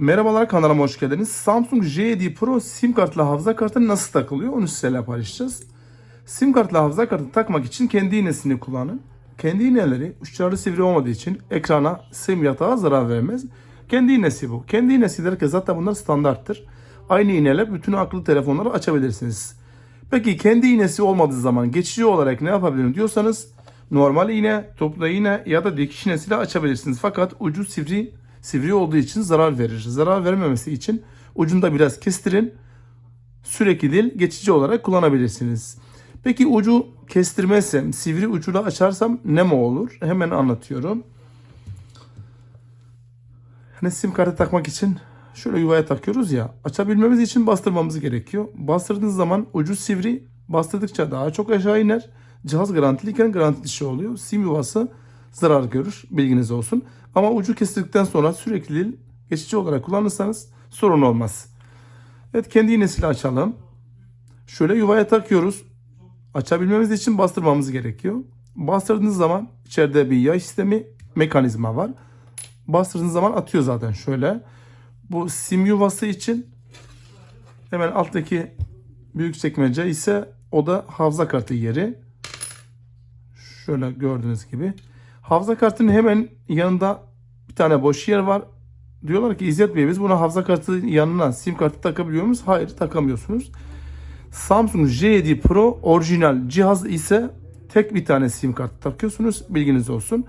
Merhabalar kanalıma hoş geldiniz. Samsung J7 Pro sim kartla hafıza kartı nasıl takılıyor onu sizlerle paylaşacağız. Sim kartla hafıza kartı takmak için kendi iğnesini kullanın. Kendi iğneleri uçları sivri olmadığı için ekrana sim yatağa zarar vermez. Kendi iğnesi bu. Kendi iğnesi derken zaten bunlar standarttır. Aynı iğneyle bütün akıllı telefonları açabilirsiniz. Peki kendi iğnesi olmadığı zaman geçici olarak ne yapabilirim diyorsanız normal iğne, toplu iğne ya da dikiş iğnesiyle açabilirsiniz. Fakat ucu sivri sivri olduğu için zarar verir. Zarar vermemesi için ucunda biraz kestirin. Sürekli değil geçici olarak kullanabilirsiniz. Peki ucu kestirmezsem, sivri ucuyla açarsam ne mi olur? Hemen anlatıyorum. Hani sim kartı takmak için şöyle yuvaya takıyoruz ya. Açabilmemiz için bastırmamız gerekiyor. Bastırdığınız zaman ucu sivri. Bastırdıkça daha çok aşağı iner. Cihaz garantiliyken garanti dışı oluyor. Sim yuvası zarar görür. Bilginiz olsun. Ama ucu kestirdikten sonra sürekli geçici olarak kullanırsanız sorun olmaz. Evet kendi iğnesiyle açalım. Şöyle yuvaya takıyoruz. Açabilmemiz için bastırmamız gerekiyor. Bastırdığınız zaman içeride bir yay sistemi mekanizma var. Bastırdığınız zaman atıyor zaten şöyle. Bu sim yuvası için hemen alttaki büyük çekmece ise o da hafıza kartı yeri. Şöyle gördüğünüz gibi. Hafıza kartının hemen yanında bir tane boş yer var. Diyorlar ki İzzet Bey biz buna hafıza kartı yanına sim kartı takabiliyor muyuz? Hayır takamıyorsunuz. Samsung J7 Pro orijinal cihaz ise tek bir tane sim kartı takıyorsunuz. Bilginiz olsun.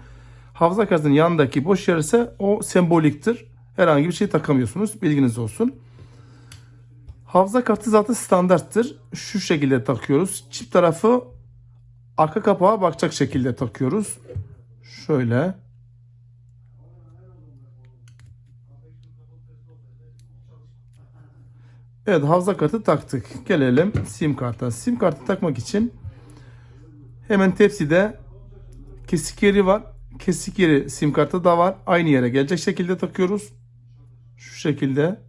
Hafıza kartının yanındaki boş yer ise o semboliktir. Herhangi bir şey takamıyorsunuz. Bilginiz olsun. Hafıza kartı zaten standarttır. Şu şekilde takıyoruz. Çift tarafı arka kapağa bakacak şekilde takıyoruz. Şöyle. Evet hafıza kartı taktık. Gelelim sim karta. Sim kartı takmak için hemen tepside kesik yeri var. Kesik yeri sim kartı da var. Aynı yere gelecek şekilde takıyoruz. Şu şekilde.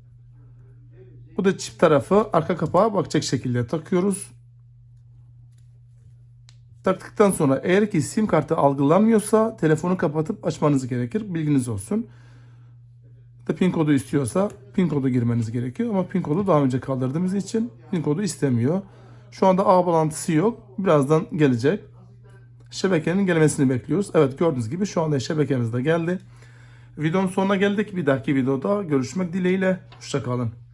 Bu da çift tarafı arka kapağa bakacak şekilde takıyoruz. Taktıktan sonra eğer ki sim kartı algılanmıyorsa telefonu kapatıp açmanız gerekir. Bilginiz olsun. Da pin kodu istiyorsa pin kodu girmeniz gerekiyor. Ama pin kodu daha önce kaldırdığımız için pin kodu istemiyor. Şu anda ağ bağlantısı yok. Birazdan gelecek. Şebekenin gelmesini bekliyoruz. Evet gördüğünüz gibi şu anda şebekemiz de geldi. Videonun sonuna geldik. Bir dahaki videoda görüşmek dileğiyle. Hoşçakalın.